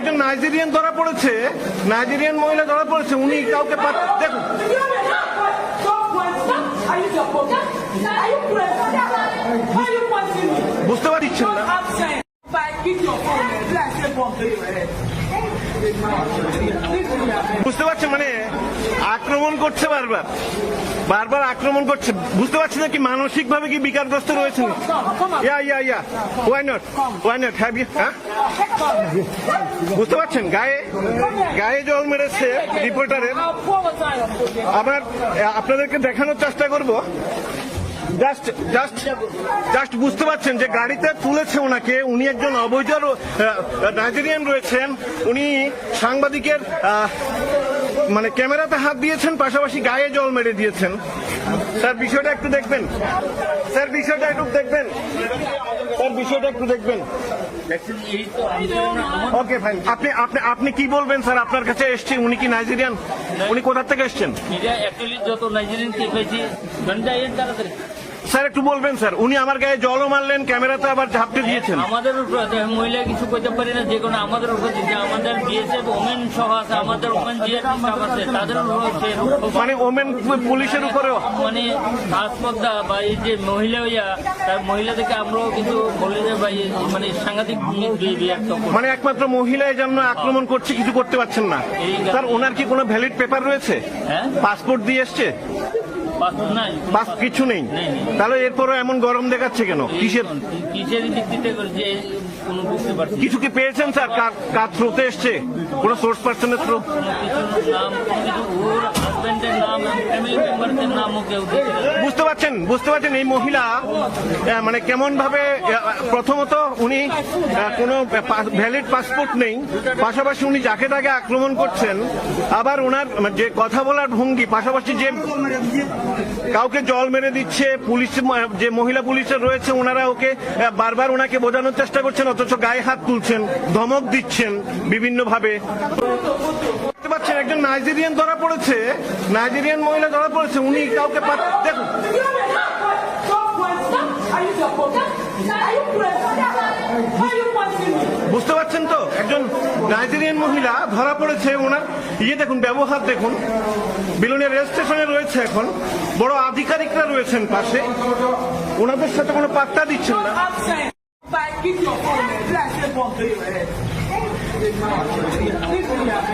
একজন নাইজেরিয়ান ধরা পড়েছে নাইজেরিয়ান মহিলা ধরা পড়েছে উনি কাউকে দেখুন। বুঝতে পারছেন বুঝতে পারছেন মানে আক্রমণ করছে বারবার। বারবার আক্রমণ করছে। বুঝতে পারছেন কি মানসিক ভাবে কি বিকারগ্রস্ত রয়েছেন yeah yeah yeah. Why not why not have you হ্যাঁ বুঝতে পারছেন? গায়ে গায়ে জল মেরেছে রিপোর্টারের. আবার আপনাদেরকে দেখানোর চেষ্টা করব। জাস্ট জাস্ট জাস্ট বুঝতে পারছেন যে গাড়িতে তুলেছে ওনাকে। উনি একজন অবৈধ নাইজেরিয়ান রয়েছেন। উনি সাংবাদিকের মানে ক্যামেরাতে হাত দিয়েছেন, পাশাপাশি গায়ে জল মেরে দিয়েছেন। স্যার, বিষয়টা একটু দেখবেন। স্যার, বিষয়টা একটু দেখবেন। স্যার, বিষয়টা একটু দেখবেন। ওকে ফাইন আপনি আপনি আপনি কি বলবেন, স্যার? আপনার কাছে এসছে। উনি কি নাইজেরিয়ান? উনি কোথা থেকে এসছেন? যত নাইজেরিয়ান স্যার একটু বলবেন স্যার উনি আমার গায়ে জলও মারলেন ক্যামেরাতে আবার ঝাপটে দিয়েছেন। আমাদের উপর মহিলা কিছু করতে পারি না যে কোনো আমাদের উপর যে আমাদের বিএসএফ ওমেন সহ আছে আমাদের ওমেন যে আছে তাদের মানে ওমেন পুলিশের উপরেও? মানে হাসপাতাল বা এই যে মহিলা হইয়া তার মহিলাদেরকে আমরাও কিন্তু বলে যে ভাই মানে সাংঘাতিক মানে একমাত্র মহিলা এই জন্য আক্রমণ করছে কিছু করতে পারছেন না। স্যার ওনার কি কোনো ভ্যালিড পেপার রয়েছে? হ্যাঁ? পাসপোর্ট দিয়ে এসছে? বাস কিছু নেই। তাহলে এরপরও এমন গরম দেখাচ্ছে কেন? কিসের কিসের ভিত্তিতে করে যে কোনো বুঝতে পারছি না। কিছু কি পেয়েছেন স্যার? কার কার থ্রোতে এসছে? কোনো সোর্স পার্সনের থ্রো বুঝতে পারছেন বুঝতে পারছেন এই মহিলা মানে কেমন ভাবে প্রথমত উনি কোনো ভ্যালিড পাসপোর্ট নেই, পাশাপাশি উনি যাকে তাকে আক্রমণ করছেন, আবার ওনার মানে যে কথা বলার ভঙ্গি, পাশাপাশি যে কাউকে জল মেরে দিচ্ছে, পুলিশ যে মহিলা পুলিশের রয়েছে ওনারা ওকে বারবার ওনাকে বোঝানোর চেষ্টা করছেন, অথচ গায়ে হাত তুলছেন, ধমক দিচ্ছেন বিভিন্ন ভাবে দেখতে পাচ্ছেন, একজন নাইজেরিয়ান ধরা পড়েছে নাইজেরিয়ান মহিলা ধরা পড়েছে, উনি কাউকে দেখুন? বুঝতে পারছেন তো? একজন নাইজেরিয়ান মহিলা ধরা পড়েছে, ওনার ইয়ে দেখুন, ব্যবহার দেখুন। বিলনের রেল স্টেশনে রয়েছে এখন। বড় আধিকারিকরা রয়েছেন পাশে। ওনাদের সাথে কোনো পাত্তা দিচ্ছেন না।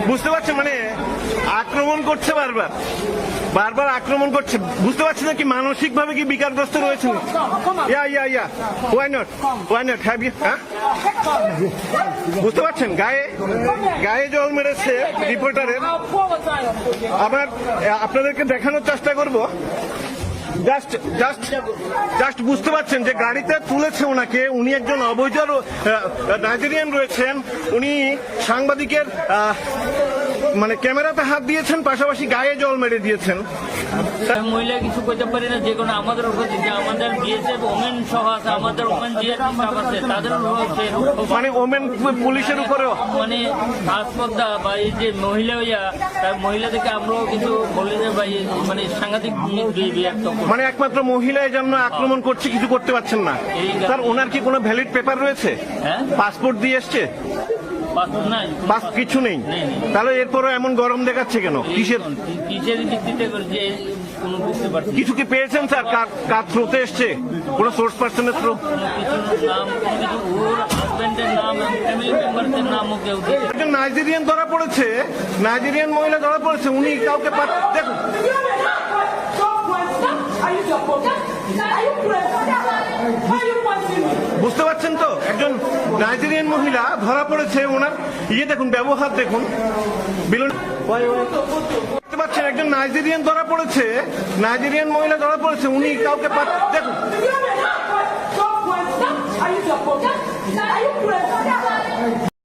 বুঝতে পারছেন মানে আক্রমণ করছে বারবার। বারবার আক্রমণ করছে। বুঝতে পারছেন কি মানসিক ভাবে কি বিকারগ্রস্ত রয়েছে? Yeah yeah yeah. Why not why not হ্যাঁ বুঝতে পারছেন? গায়ে গায়ে জল মেরেছে রিপোর্টারের. আবার আপনাদেরকে দেখানোর চেষ্টা করব। জাস্ট জাস্ট জাস্ট বুঝতে পারছেন যে গাড়িতে তুলেছে ওনাকে। উনি একজন অবৈধ নাইজেরিয়ান রয়েছেন। উনি সাংবাদিকের মানে ক্যামেরাতে হাত দিয়েছেন পাশাপাশি গায়ে জল মেরে দিয়েছেন। মহিলা কিছু করতে পারি না যে কোনো আমাদের আমাদের বিএসএফ ওমেন সহ আছে আমাদের ওমেন আছে তাদের মানে ওমেন পুলিশের উপরেও। মানে হাসপাতাল বা এই যে মহিলা হইয়া তার মহিলাদেরকে আমরাও কিন্তু বলি যে ভাই মানে সাংঘাতিক মানে একমাত্র মহিলা এই জন্য আক্রমণ করছে কিছু করতে পারছেন না। স্যার ওনার কি কোনো ভ্যালিড পেপার রয়েছে? হ্যাঁ? পাসপোর্ট দিয়ে এসছে? বাস কিছু নেই। তাহলে এরপরও এমন গরম দেখাচ্ছে কেন? কিসের কিসের ভিত্তিতে যে কোনো বুঝতে পারছি না। কিছু কি পেয়েছেন স্যার? কার কার থ্রোতে এসছে? কোনো সোর্স পার্সনের থ্রো। একজন নাইজেরিয়ান ধরা পড়েছে। নাইজেরিয়ান মহিলা ধরা পড়েছে। উনি কাউকে দেখুন। বুঝতে পারছেন তো? একজন নাইজেরিয়ান মহিলা ধরা পড়েছে ওনার। ইয়ে দেখুন, ব্যবহার দেখুন। বুঝতে পারছেন? একজন নাইজেরিয়ান ধরা পড়েছে, নাইজেরিয়ান মহিলা ধরা পড়েছে, উনি কাউকে দেখুন।